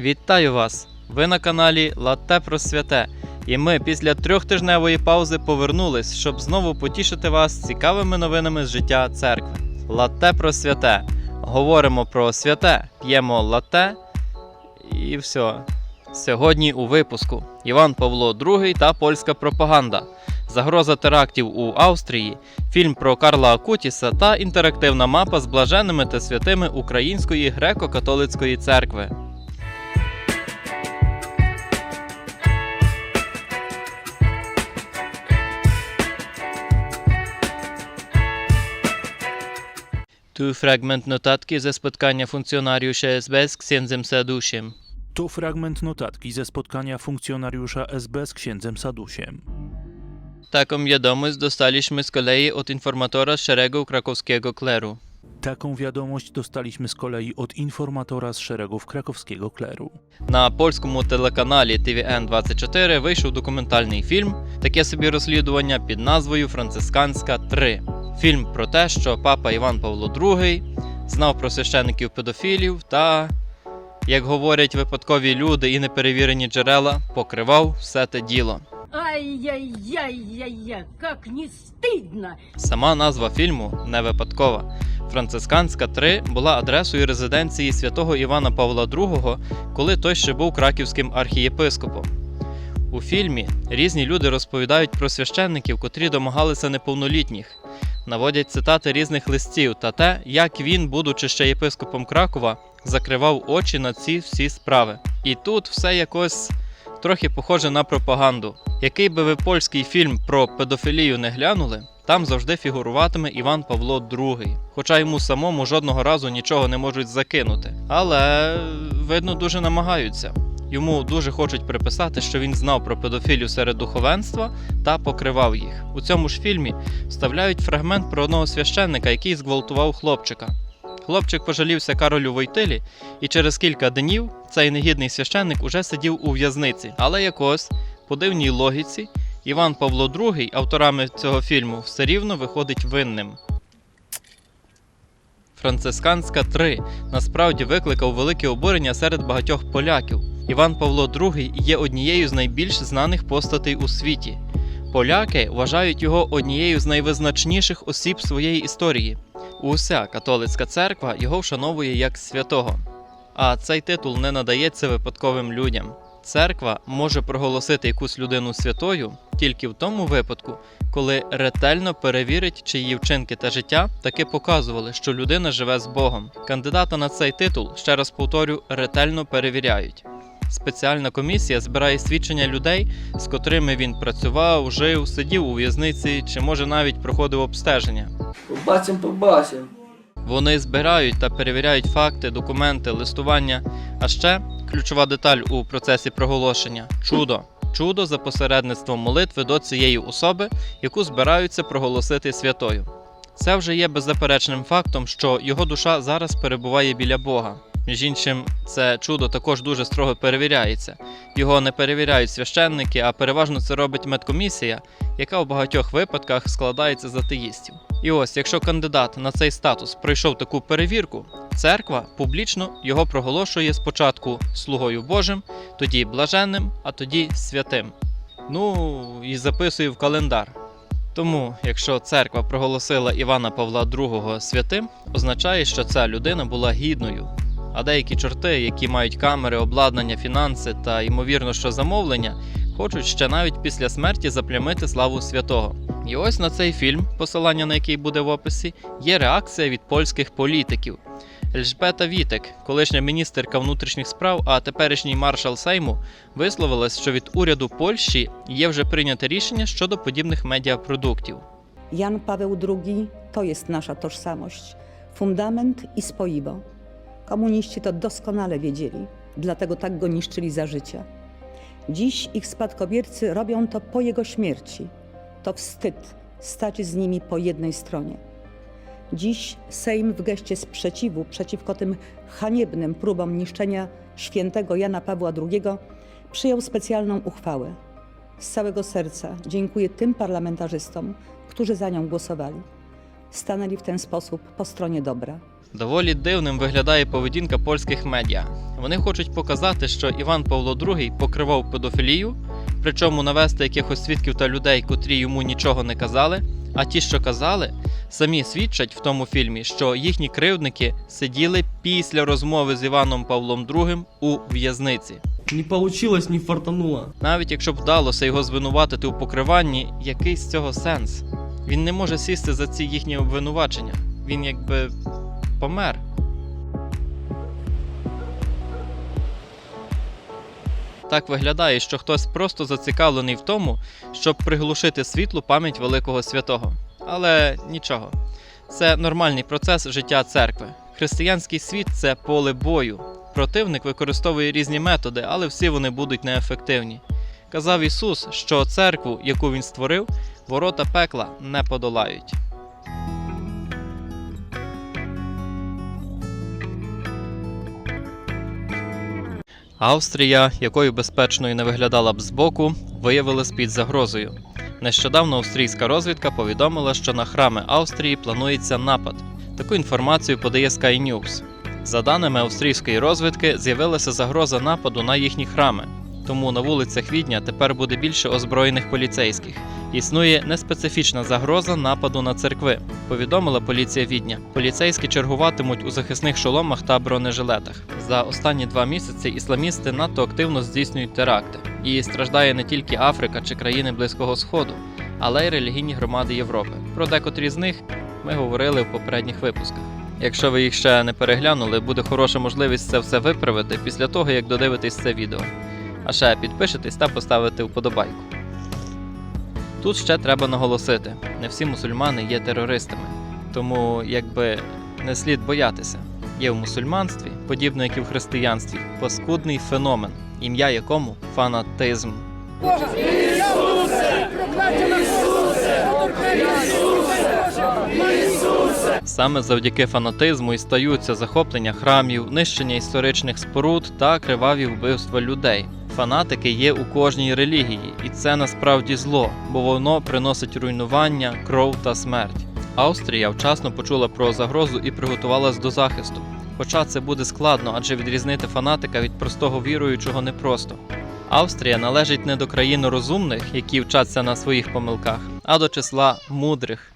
Вітаю вас! Ви на каналі Латте про святе. І ми після трьохтижневої паузи повернулись, щоб знову потішити вас цікавими новинами з життя церкви. Латте про святе. Говоримо про святе, п'ємо латте і все. Сьогодні у випуску Іван Павло II та польська пропаганда, загроза терактів у Австрії, фільм про Карла Акутіса та інтерактивна мапа з блаженними та святими Української греко-католицької церкви. Tu fragment notatki ze spotkania funkcjonariusza SB z księdzem Sadusiem. To fragment notatki ze spotkania funkcjonariusza SB z księdzem Sadusiem. Taką wiadomość dostaliśmy z kolei od informatora z szeregu krakowskiego kleru. Taką wiadomość dostaliśmy z kolei od informatora z szeregów krakowskiego kleru. На польському телеканалі TVN24 вийшов документальний фільм, таке собі розслідування під назвою Францисканська 3. Фільм про те, що папа Іван Павло II знав про священиків педофілів та, як говорять випадкові люди і неперевірені джерела, покривав все те діло. Ай-яй-яй-яй-яй, как не стыдно! Сама назва фільму не випадкова. Францисканська 3 була адресою резиденції святого Івана Павла II, коли той ще був краківським архієпископом. У фільмі різні люди розповідають про священників, котрі домагалися неповнолітніх, наводять цитати різних листів та те, як він, будучи ще єпископом Кракова, закривав очі на ці всі справи. І тут все якось трохи похоже на пропаганду. Який би ви польський фільм про педофілію не глянули, там завжди фігуруватиме Іван Павло II, хоча йому самому жодного разу нічого не можуть закинути. Але видно дуже намагаються. Йому дуже хочуть приписати, що він знав про педофілію серед духовенства та покривав їх. У цьому ж фільмі вставляють фрагмент про одного священника, який зґвалтував хлопчика. Хлопчик пожалівся Каролю Войтилі, і через кілька днів цей негідний священник уже сидів у в'язниці. Але якось, по дивній логіці, Іван Павло II, авторами цього фільму, все рівно виходить винним. Францисканська 3 насправді викликав велике обурення серед багатьох поляків. Іван Павло II є однією з найбільш знаних постатей у світі. Поляки вважають його однією з найвизначніших осіб своєї історії. Уся католицька церква його вшановує як святого. А цей титул не надається випадковим людям. Церква може проголосити якусь людину святою тільки в тому випадку, коли ретельно перевірить, чи її вчинки та життя таки показували, що людина живе з Богом. Кандидата на цей титул, ще раз повторю, ретельно перевіряють. Спеціальна комісія збирає свідчення людей, з котрими він працював, жив, сидів у в'язниці чи може навіть проходив обстеження. Побачимо, побачимо. Вони збирають та перевіряють факти, документи, листування. А ще ключова деталь у процесі проголошення чудо. Чудо за посередництвом молитви до цієї особи, яку збираються проголосити святою. Це вже є беззаперечним фактом, що його душа зараз перебуває біля Бога. Між іншим, це чудо також дуже строго перевіряється. Його не перевіряють священники, а переважно це робить медкомісія, яка у багатьох випадках складається з атеїстів. І ось, якщо кандидат на цей статус пройшов таку перевірку, церква публічно його проголошує спочатку слугою Божим, тоді блаженним, а тоді святим. Ну і записує в календар. Тому, якщо церква проголосила Івана Павла II святим, означає, що ця людина була гідною. А деякі чорти, які мають камери, обладнання, фінанси та ймовірно, що замовлення, хочуть ще навіть після смерті заплямити славу святого. І ось на цей фільм, посилання на який буде в описі, є реакція від польських політиків. Ельжбета Вітек, колишня міністерка внутрішніх справ, а теперішній маршал Сейму, висловилась, що від уряду Польщі є вже прийняте рішення щодо подібних медіапродуктів. Jan Paweł II to jest nasza tożsamość, fundament i spoiwo. Komuniści to doskonale wiedzieli, dlatego tak go niszczyli za życia. Dziś ich spadkobiercy robią to po jego śmierci. To wstyd stać z nimi po jednej stronie. Dziś Sejm w geście sprzeciwu przeciwko tym haniebnym próbom niszczenia świętego Jana Pawła II przyjął specjalną uchwałę. Z całego serca dziękuję tym parlamentarzystom, którzy za nią głosowali. Stanęli w ten sposób po stronie dobra. Доволі дивним виглядає поведінка польських медіа. Вони хочуть показати, що Іван Павло II покривав педофілію, причому навести якихось свідків та людей, котрі йому нічого не казали. А ті, що казали, самі свідчать в тому фільмі, що їхні кривдники сиділи після розмови з Іваном Павлом II у в'язниці. Не получилось, не фартануло. Навіть якщо б вдалося його звинуватити у покриванні, який з цього сенс? Він не може сісти за ці їхні обвинувачення. Він якби помер. Так виглядає, що хтось просто зацікавлений в тому, щоб приглушити світлу пам'ять великого святого. Але нічого. Це нормальний процес життя церкви. Християнський світ це поле бою. Противник використовує різні методи, але всі вони будуть неефективні. Казав Ісус, що церкву, яку він створив, ворота пекла не подолають. Австрія, якою безпечною не виглядала б збоку, виявилась під загрозою. Нещодавно австрійська розвідка повідомила, що на храми Австрії планується напад. Таку інформацію подає Sky News. За даними австрійської розвідки, з'явилася загроза нападу на їхні храми. Тому на вулицях Відня тепер буде більше озброєних поліцейських. Існує неспецифічна загроза нападу на церкви, повідомила поліція Відня. Поліцейські чергуватимуть у захисних шоломах та бронежилетах. За останні два місяці ісламісти надто активно здійснюють теракти. І страждає не тільки Африка чи країни Близького Сходу, але й релігійні громади Європи. Про декотрі з них ми говорили в попередніх випусках. Якщо ви їх ще не переглянули, буде хороша можливість це все виправити після того, як додивитесь це відео. А ще підпишитесь та поставити вподобайку. Тут ще треба наголосити: не всі мусульмани є терористами, тому якби не слід боятися. Є в мусульманстві, подібно як і в християнстві, паскудний феномен, ім'я якому фанатизм. Саме завдяки фанатизму і стаються захоплення храмів, нищення історичних споруд та криваві вбивства людей. Фанатики є у кожній релігії, і це насправді зло, бо воно приносить руйнування, кров та смерть. Австрія вчасно почула про загрозу і приготувалась до захисту. Хоча це буде складно, адже відрізнити фанатика від простого віруючого непросто. Австрія належить не до країн розумних, які вчаться на своїх помилках, а до числа мудрих,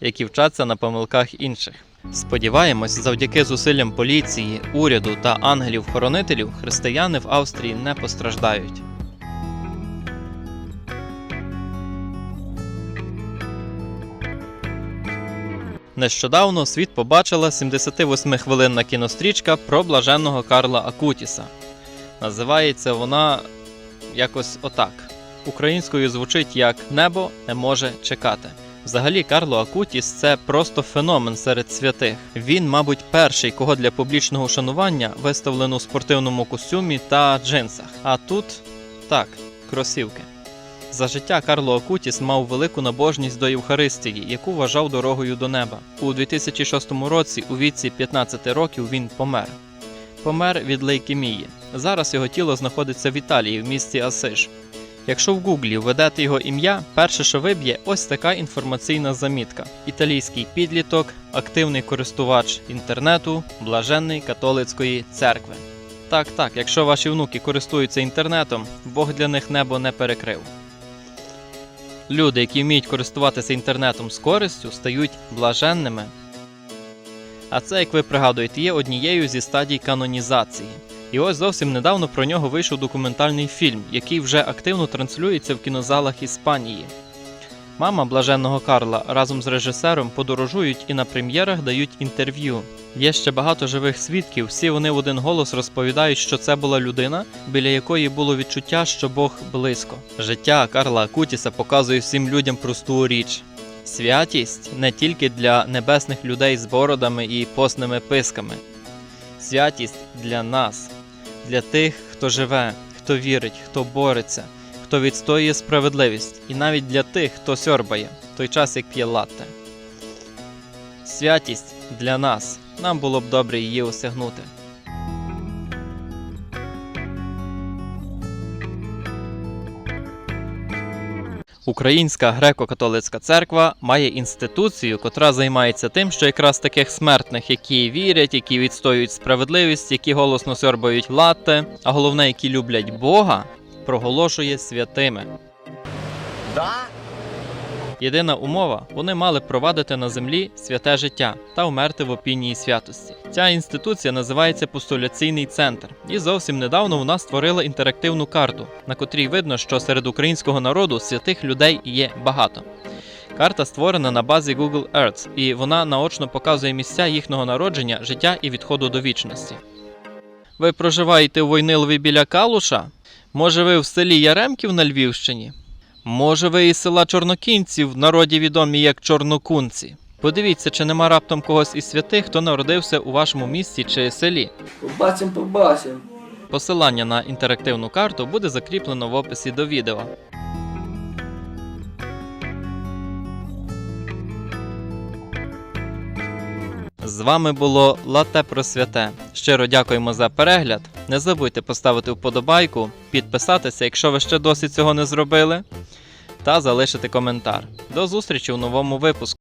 які вчаться на помилках інших. Сподіваємось, завдяки зусиллям поліції, уряду та ангелів-хоронителів християни в Австрії не постраждають. Нещодавно світ побачила 78-хвилинна кінострічка про блаженного Карла Акутіса. Називається вона якось отак. Українською звучить як Небо не може чекати. Взагалі, Карло Акутіс це просто феномен серед святих. Він, мабуть, перший, кого для публічного шанування виставлено у спортивному костюмі та джинсах. А тут так, кросівки. За життя Карло Акутіс мав велику набожність до Євхаристії, яку вважав дорогою до неба. У 2006 році, у віці 15 років, він помер. Помер від лейкемії. Зараз його тіло знаходиться в Італії, в місті Асиш. Якщо в Гуглі введете його ім'я, перше, що виб'є, ось така інформаційна замітка: італійський підліток, активний користувач інтернету, блаженний католицької церкви. Так, так, якщо ваші внуки користуються інтернетом, Бог для них небо не перекрив. Люди, які вміють користуватися інтернетом з користю, стають блаженними. А це, як ви пригадуєте, є однією зі стадій канонізації. І ось зовсім недавно про нього вийшов документальний фільм, який вже активно транслюється в кінозалах Іспанії. Мама блаженного Карла разом з режисером подорожують і на прем'єрах дають інтерв'ю. Є ще багато живих свідків, всі вони в один голос розповідають, що це була людина, біля якої було відчуття, що Бог близько. Життя Карла Акутіса показує всім людям просту річ. Святість не тільки для небесних людей з бородами і постними писками. Святість для нас, для тих, хто живе, хто вірить, хто бореться, хто відстоює справедливість, і навіть для тих, хто сьорбає, той час як п'є латте. Святість для нас. Нам було б добре її осягнути. Українська греко-католицька церква має інституцію, котра займається тим, що якраз таких смертних, які вірять, які відстоюють справедливість, які голосно сьорбають латте, а головне, які люблять Бога, проголошує святими. Єдина умова вони мали провадити на землі святе життя та вмерти в опінії святості. Ця інституція називається постуляційний центр, і зовсім недавно вона створила інтерактивну карту, на котрій видно, що серед українського народу святих людей є багато. Карта створена на базі Google Earth, і вона наочно показує місця їхнього народження, життя і відходу до вічності. Ви проживаєте у Войнилові біля Калуша? Може, ви в селі Яремків на Львівщині? Може, ви із села Чорнокінців, в народі відомі як Чорнокунці? Подивіться, чи нема раптом когось із святих, хто народився у вашому місті чи селі. Побачимо, побачимо. Посилання на інтерактивну карту буде закріплено в описі до відео. З вами було Лате про святе. Щиро дякуємо за перегляд. Не забудьте поставити вподобайку, підписатися, якщо ви ще досі цього не зробили, та залишити коментар. До зустрічі у новому випуску.